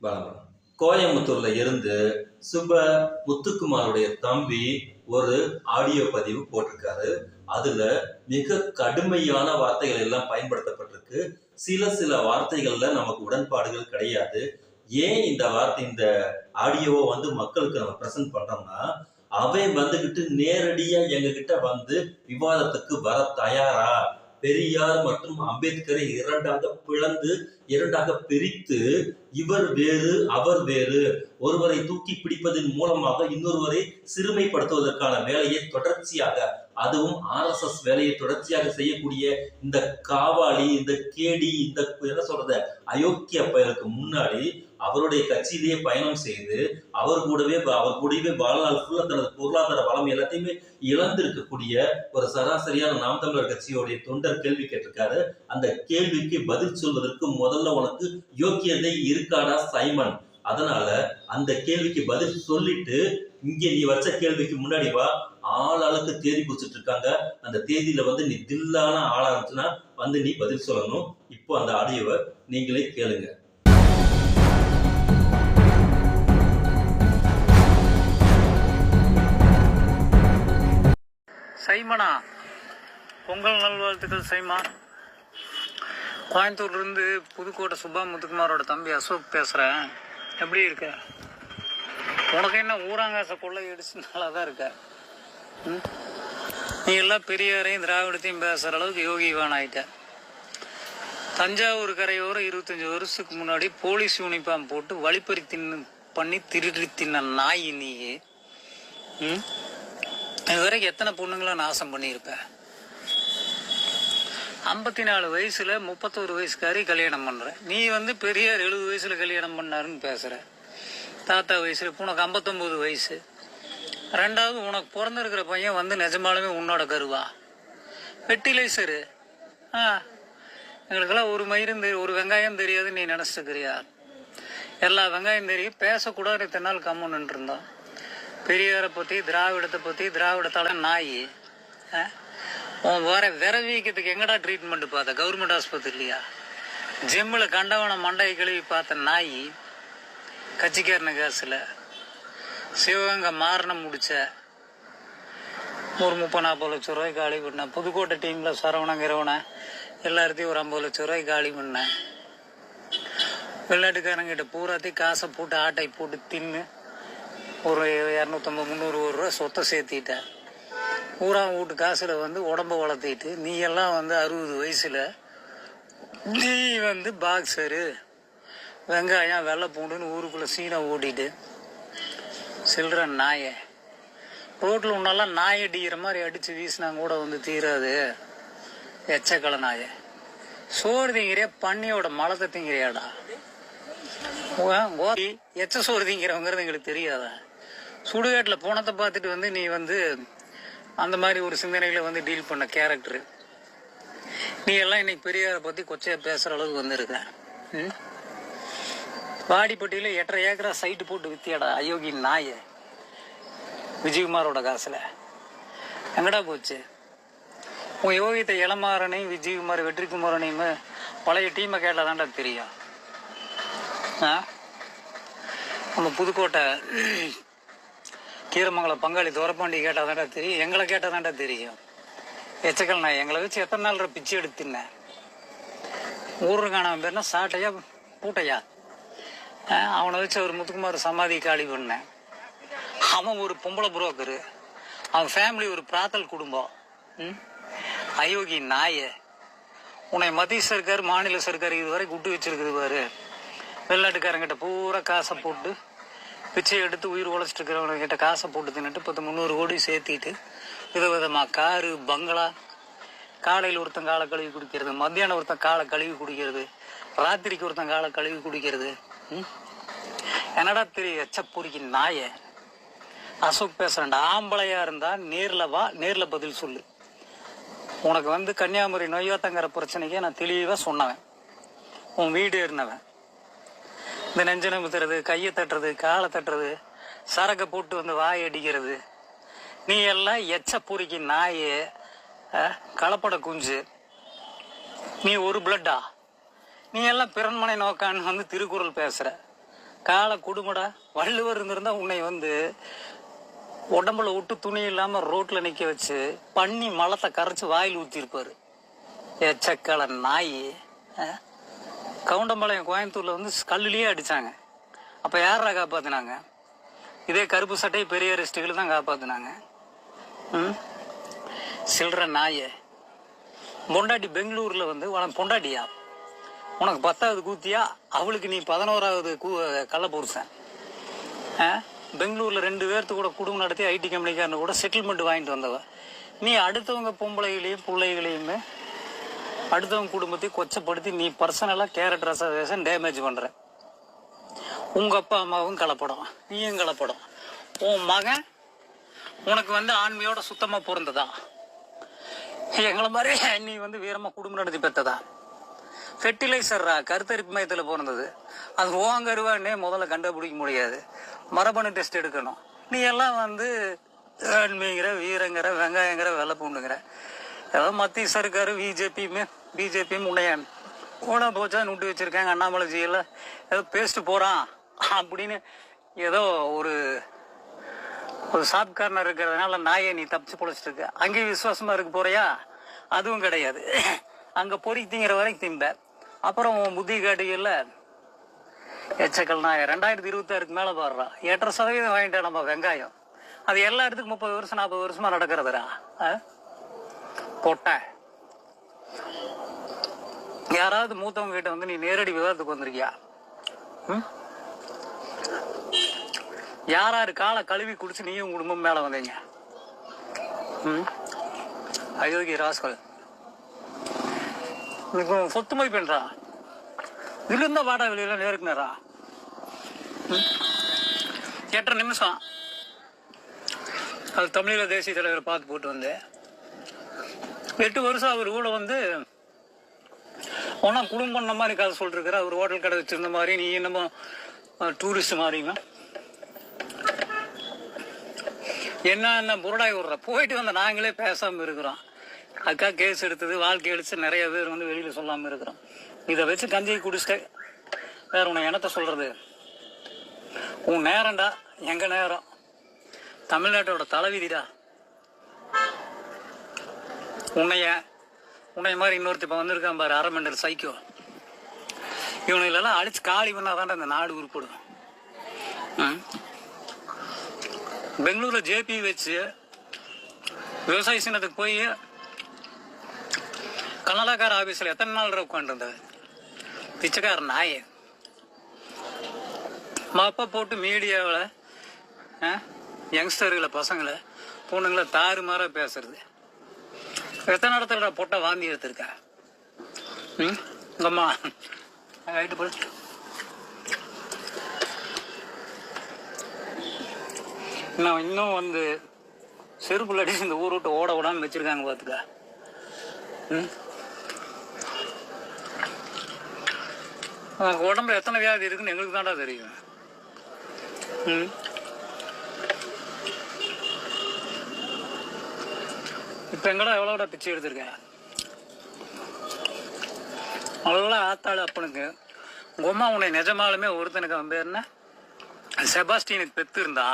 வழங்கும் கோயம்புத்தூர்ல இருந்து சுப முத்துக்குமாருடைய தம்பி ஒரு ஆடியோ பதிவு போட்டிருக்காரு. அதுல மிக கடுமையான வார்த்தைகள் எல்லாம் பயன்படுத்தப்பட்டிருக்கு. சில சில வார்த்தைகள்ல நமக்கு உடன்பாடுகள் கிடையாது. ஏன் இந்த வார்த்தை இந்த ஆடியோவை வந்து மக்களுக்கு நம்ம ப்ரெசென்ட் பண்றோம்னா அவன் வந்துகிட்டு நேரடியா எங்ககிட்ட வந்து விவாதத்துக்கு வர தயாரா? பெரியார் மற்றும் அம்பேத்கரை இரண்டாக பிளந்து இரண்டாக பிரித்து இவர் வேறு அவர் வேறு. ஒருவரை தூக்கி பிடிப்பதன் மூலமாக இன்னொருவரை சிறுமைப்படுத்துவதற்கான வேலையை தொடர்ச்சியாக அதுவும் ஆர்எஸ்எஸ் வேலையை தொடர்ச்சியாக செய்யக்கூடிய இந்த காவாலி இந்த கேடி இந்த என்ன சொல்றது அயோக்கிய பயலுக்கு முன்னாடி அவருடைய கட்சியிலேயே பயணம் செய்து அவர் கூடவே அவர் கூடவே வாழ்நாள் ஃபுல்லா தனது பொருளாதார வளம் எல்லாத்தையுமே இழந்திருக்கக்கூடிய ஒரு சராசரியான நாம் தமிழர் கட்சியோடைய தொண்டர் கேள்வி கேட்டிருக்காரு. அந்த கேள்விக்கு பதில் சொல்வதற்கு முதல்ல உனக்கு யோக்கியதை இருக்காடா சைமன்? அதனால அந்த கேள்விக்கு பதில் சொல்லிட்டு இங்க நீ வச்ச கேள்விக்கு முன்னாடி வா. ஆள் ஆளுக்கு தேதி குறிச்சிட்டு இருக்காங்க அந்த தேதியில வந்து நீ தில்லான ஆளா இருந்துச்சுன்னா வந்து நீ பதில் சொல்லணும். இப்போ அந்த ஆடியோவை நீங்களே கேளுங்க. சைமனா? பொங்கல் நல்வாழ்த்துக்கள் சைமா. கோயம்புத்தூர்லேருந்து புதுக்கோட்டை சுப்பா முத்துக்குமாரோட தம்பி அசோக் பேசுகிறேன் எப்படி இருக்க? உனக்கு என்ன ஊராங்காச கொள்ளை அடிச்சு நல்லா தான் இருக்க. ம்? நீ எல்லாம் பெரியாரையும் திராவிடத்தையும் பேசுகிற அளவுக்கு யோகிவான் ஆயிட்ட. தஞ்சாவூர் கரையோரம் இருபத்தஞ்சி வருஷத்துக்கு முன்னாடி போலீஸ் யூனிஃபார்ம் போட்டு வழிப்பறி தின்னு பண்ணி திருடி தின்ன நாய் நீ ம்? இது வரைக்கும் எத்தனை பொண்ணுங்களை நாசம் பண்ணியிருப்பேன் ஐம்பத்தி நாலு வயசுல முப்பத்தோரு வயசுக்காரி கல்யாணம் பண்ற. நீ வந்து பெரியார் எழுபது வயசுல கல்யாணம் பண்ணாருன்னு பேசுற. தாத்தா வயசுல இப்ப உனக்கு ஐம்பத்தொன்பது வயசு. ரெண்டாவது உனக்கு பிறந்திருக்கிற பையன் வந்து நிஜமாலுமே உன்னோட கருவா. ஃபெர்டிலைசரு ஆ. எங்களுக்கெல்லாம் ஒரு மயிரும் தெரி ஒரு வெங்காயம் தெரியாது நீ நினச்சிருக்கிறியா எல்லா வெங்காயம் தெரியும். பேசக்கூடாது இத்தனை நாள் கம்முன்னு இருந்தோம் பெரியாரை பற்றி திராவிடத்தை பற்றி திராவிடத்தால நாய். ஆ? உன் வர விரவீக்கத்துக்கு எங்கடா ட்ரீட்மெண்ட் பார்த்த கவர்மெண்ட் ஆஸ்பத்திரிலையா ஜிம்மில் கண்டவன மண்டையை கழுவி பார்த்த நாய் கட்சிக்காரன காசில். சிவகங்கை மாரணம் முடிச்ச. ஒரு முப்பது நாற்பது லட்ச ரூபாய் காலி பண்ணேன் புதுக்கோட்டை டீமில் சரவணங்கிறவனை எல்லாத்தையும் ஒரு ஐம்பது லட்ச ரூபாய் காலி பண்ணேன் வெள்ளாட்டுக்காரங்கிட்ட பூராத்தையும் காசை போட்டு ஆட்டை போட்டு தின்னு. ஒரு இரநூத்தம்பது முந்நூறு ஒரு ரூபா சொத்தை சேர்த்திட்டேன். ஊரா வீட்டு காசில் வந்து உடம்ப வளர்த்திட்டு நீ எல்லாம் வந்து அறுபது வயசில் நீ வந்து பாக்ஸரு வெங்காயம் வெள்ளை பூண்டுன்னு ஊருக்குள்ளே சீனை ஓட்டிட்டு சில்லற நாயை. ரோட்டில் உன்னெல்லாம் நாய் அடிக்கிற மாதிரி அடித்து வீசினா கூட வந்து தீராது. எச்சக்கலை நாயை. சோறு திங்கிறியா பண்ணியோட மலத்தை திங்கிறியாடா? எச்ச சோறு திங்கிறவங்கிறது எங்களுக்கு தெரியாதா? சுடுகாட்டில் போனதை பார்த்துட்டு வந்து நீ வந்து அந்த மாதிரி ஒரு சிந்தனைகளை வந்து டீல் பண்ண கேரக்டர் நீ எல்லாம் இன்னைக்கு பெரியாரை பற்றி கொச்சையாக பேசுகிற அளவுக்கு வந்திருக்க. ம்? வாடிப்பட்டியில் எட்டரை ஏக்கரா சைட்டு போட்டு வித்தியாடா அயோகி நாய. விஜயகுமாரோட காசில். எங்கடா போச்சு? உன் யோகித்த இளமாறனையும் விஜயகுமார் வெற்றிக்குமாரனையும் பழைய டீமை கேட்டாதான்டா தெரியும். ஆ? நம்ம புதுக்கோட்டை கீரமங்கலம் பங்காளி துரப்பாண்டி கேட்டாதான்டா தெரியும். எங்களை கேட்டாதான்டா தெரியும். எச்சக்கல் நான் எங்களை வச்சு எத்தனை நாள் பிச்சை எடுத்துனேன் ஊரில் காணாமல் பேர்னா சாட்டையா பூட்டையா? அவனை வச்சு அவர் முத்துக்குமார் சமாதி காலி பண்ணேன் அவன் ஒரு பொம்பளை புரோக்கரு. அவன் ஃபேமிலி ஒரு பிராத்தல் குடும்பம். ம்? நாய. உன்னை மத்திய சர்க்கார் மாநில சர்க்கார் இதுவரை குட்டு வச்சிருக்குது பாரு. வெளிநாட்டுக்காரங்கிட்ட பூரா காசை போட்டு பிச்சை எடுத்து உயிர் உழைச்சிட்டு இருக்கிறவங்ககிட்ட காசை போட்டு தின்னுட்டு பத்து முந்நூறு கோடி சேர்த்திட்டு விதவிதமாக காரு பங்களா காலையில் ஒருத்தன் காலை கழுவி குடிக்கிறது மத்தியானம் ஒருத்தன் காலை கழுவி குடிக்கிறது ராத்திரிக்கு ஒருத்தன் காலை கழுவி குடிக்கிறது என்னடா தெரிய எச்சப்பொறிக்கு நாய? அசோக் பேசுறேன் ஆம்பளையா இருந்தா நேர்ல வா நேர்ல பதில் சொல்லு. உனக்கு வந்து கன்னியாகுமரி நொய்யாத்தங்கிற பிரச்சனைக்கே நான் தெளிவாக சொன்னவன். உன் வீடு இருந்தவன் இந்த நெஞ்சனை முத்துறது கையை தட்டுறது காலை தட்டுறது சரக்கை போட்டு வந்து வாய் அடிக்கிறது. நீ எல்லாம் எச்ச பொறுக்கி நாயே கலப்பட குஞ்சு. நீ ஒரு பிளட்டா நீ எல்லாம் பிறன்மனை நோக்கான்னு வந்து திருக்குறள் பேசுகிற காலை குடுமடா? வள்ளுவர் இருந்திருந்தா உன்னை வந்து உடம்புல விட்டு துணி இல்லாமல் ரோட்டில் நிற்க வச்சு பண்ணி மலத்தை கரைச்சி வாயில் ஊற்றிருப்பார் எச்சக்கலை நாய் ஆ கவுண்டம்பாளையம் கோயம்புத்தூரில் வந்து கல்லுலேயே அடித்தாங்க அப்போ யாரா காப்பாற்றினாங்க இதே கருப்பு சட்டை பெரிய அரிஸ்டுகள் தான் காப்பாற்றினாங்க ம்? சில்லற நாயே. பொண்டாட்டி பெங்களூரில் வந்து உனக்கு பொண்டாட்டியா? உனக்கு பத்தாவது கூத்தியா? அவளுக்கு நீ பதினோராவது கூ கள்ள புருஷன். பெங்களூரில் ரெண்டு பேர்த்து கூட குடும்பம் நடத்தி ஐடி கம்பெனிக்காரனு கூட செட்டில்மெண்ட் வாங்கிட்டு வந்தவ. நீ அடுத்தவங்க பொம்பளைகளையும் பிள்ளைகளையுமே அடுத்தவங்க குடும்பத்தையும் கொச்சப்படுத்தி நீ பர்சனலாக கேரக்டர் அசோசியேஷன் டேமேஜ் பண்ணுற உங்கள் அப்பா அம்மாவும் கலப்படம். நீயும் கலப்படம். உன் மகன் உனக்கு வந்து ஆண்மையோட சுத்தமாக பொருந்ததா? எங்களை மாதிரி நீ வந்து வீரமா குடும்பம் நடத்தி பெற்றதா? ஃபெர்டிலைசர்ரா கருத்தரிப்பு மையத்தில் பிறந்தது அது ஓங்கருவான்னே முதல்ல கண்டுபிடிக்க முடியாது. மரபணு டெஸ்ட் எடுக்கணும். நீ எல்லாம் வந்து ஆண்மைங்கிற வீரங்கிற வெங்காயங்கிற வெள்ளை பூண்டுங்கிற. மத்திய சர்க்காரு பிஜேபியுமே பிஜேபியும் உன்னையான் ஓனா போச்சான்னு விட்டு வச்சிருக்காங்க அண்ணாமலை ஜியில் ஏதோ பேஸ்ட்டு போகிறான் அப்படின்னு ஏதோ ஒரு ஒரு ஷாப் கார்னர் இருக்கிறதுனால நாயை நீ தப்பிச்சு பொழைச்சிட்டு இருக்க அங்கேயும் விசுவாசமாக இருக்க போறியா? அதுவும் கிடையாது. அங்கே பொறி திங்கிற வரைக்கும் திம்ப. அப்புறம் உன் புத்தி காட்டுகள்ல எச்சக்கல் நாய ரெண்டாயிரத்தி இருபத்தாறுக்கு மேலே பாடுறான் எட்டரை சதவீதம் வாங்கிட்டேன் நம்ம வெங்காயம். அது எல்லா இடத்துக்கும் முப்பது வருஷம் நாற்பது வருஷமா ஆ? கொட்டை. யாராவது மூத்தவங்க கிட்ட வந்து நீ நேரடி விவாதத்துக்கு வந்திருக்கியா? ம்? காலை கழுவி குடிச்சு நீயும் குடும்பம் மேல வந்தீங்க? ம்? அயோக்கிய ராஸ்கல். சொத்து சொத்துமை பண்றா விழுந்த வாடா வெளியில நேருக்குனரா எட்டரை நிமிஷம். அது தமிழீழ தேசிய தலைவரை பார்த்து போட்டு வந்தேன். எட்டு வருஷம் அவர் கூட வந்து ஒன்றா குடும்பம் பண்ண மாதிரி கதை சொல்லிருக்கிற அவர் ஹோட்டல் கடை வச்சிருந்த மாதிரி நீ என்னமோ டூரிஸ்ட் மாதிரிங்க என்ன என்ன புரடாய் விடுற. போயிட்டு வந்த நாங்களே பேசாமல் இருக்கிறோம். அக்கா கேஸ் எடுத்தது வாழ்க்கை அடித்து நிறைய பேர் வந்து வெளியில் சொல்லாமல் இருக்கிறோம். இதை வச்சு கஞ்சி குடிச்சிட்டு வேற உன்னை என்னத்த சொல்கிறது உன் நேரம்டா எங்கள் நேரம்? தமிழ்நாட்டோட தலைவிதிடா. உன்னைய உன்னை மாதிரி இன்னொருத்த இப்போ வந்திருக்கான் பாரு அரமண்டல் சைக்கோ இவனுங்களெல்லாம் அடிச்சு காலி பண்ணாதான்டா இந்த நாடு உருப்படும் பெங்களூரில் ஜேபி வச்சு விவசாய சின்னத்துக்கு போய் கன்னடாக்கார ஆஃபீஸில் எத்தனை நாள் உட்காந்துருந்தது பிச்சைக்கார நாய். மாப்பா போட்டு மீடியாவில் யங்ஸ்டர்களை பசங்களை பொண்ணுங்களை தாறுமாறாக பேசுறது. எத்தனை இடத்துல பொட்டை வாந்தி எடுத்திருக்கா? ம்? உங்கம்மா ஆயிட்டு போய் இன்னும் இன்னும் வந்து செருப்புல அடிச்சு இந்த ஊர் விட்டு ஓட விடாமல் வச்சுருக்காங்க பார்த்துக்க ம்? உடம்புல எத்தனை வியாதி இருக்குன்னு எங்களுக்கு தான்டா தெரியும். ம்? இப்போ எங்கடா எவ்வளோடா பிச்சை எடுத்திருக்கேன்? அவ்வளோ ஆத்தாள் அப்பனுக்கு. உங்க உன்னை நிஜமாலுமே ஒருத்தனுக்கு அவன் பேர் என்ன? செபாஸ்டினுக்கு பெத்து இருந்தா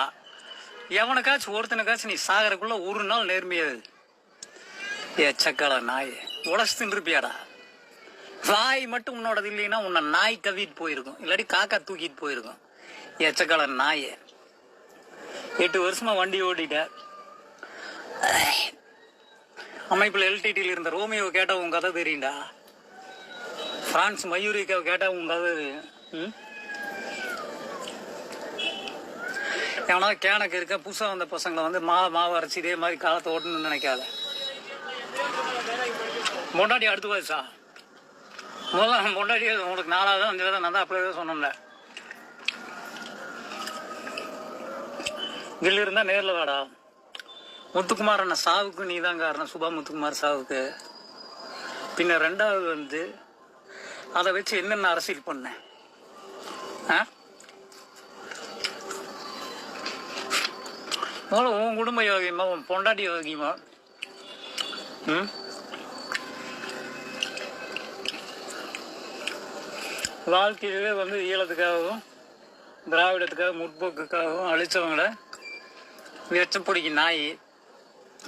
எவனுக்காச்சும் ஒருத்தனுக்காச்சும் நீ சாகரக்குள்ள ஒரு நாள் நேர்மையாது ஏச்சக்கால நாய் உடச்சு தின்றுப்பியாடா வாய் மட்டும் உன்னோடது இல்லைன்னா உன்னை நாய் கவிட்டு போயிருக்கும். இல்லாட்டி காக்கா தூக்கிட்டு போயிருக்கும். எச்சக்கால நாயே எட்டு வருஷமா வண்டி ஓட்டிட்ட. அமைப்பில் எல்டிடியில் இருந்த ரோமியோ கேட்டால் உன் கதை தெரியும்டா. பிரான்ஸ் மயூரிக்காவை கேட்டால் உன் கதை தெரியும். ஏன்னா கேனக்கு இருக்க புதுசாக வந்த பசங்களை வந்து மா மாவு அரைச்சி இதே மாதிரி காலத்தை ஓட்டணும்னு நினைக்காத. பொண்டாட்டி அடுத்து வயசா முதல்ல பொண்டாட்டி உங்களுக்கு நாலாவது அஞ்சாவது நான் தான் அப்படியே சொன்னோம்ல கில் இருந்தால் நேரில் வாடா. முத்துக்குமார் அண்ணன் சாவுக்கு நீ தான் காரணம். சுபா முத்துக்குமார் சாவுக்கு. பின்ன ரெண்டாவது வந்து அதை வச்சு என்னென்ன அரசியல் பண்ண? முதல்ல உன் குடும்ப யோகியமா உன் பொண்டாட்டி யோகியமா? ம்? வாழ்க்கையிலே வந்து ஈழத்துக்காகவும் திராவிடத்துக்காக முற்போக்குக்காகவும் அழிச்சவங்கள வச்சு பிடிக்கும் நாய்.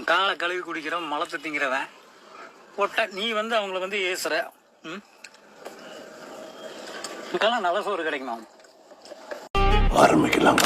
காலை கழுவி குடிக்கிறவன் மலத்தை திங்கிறவன் ஒட்ட நீ வந்து அவங்கள வந்து ஏசுற. ம்? இதுக்கெல்லாம் நல்ல சோறு கிடைக்குமா? ஆரம்பிக்கலாம்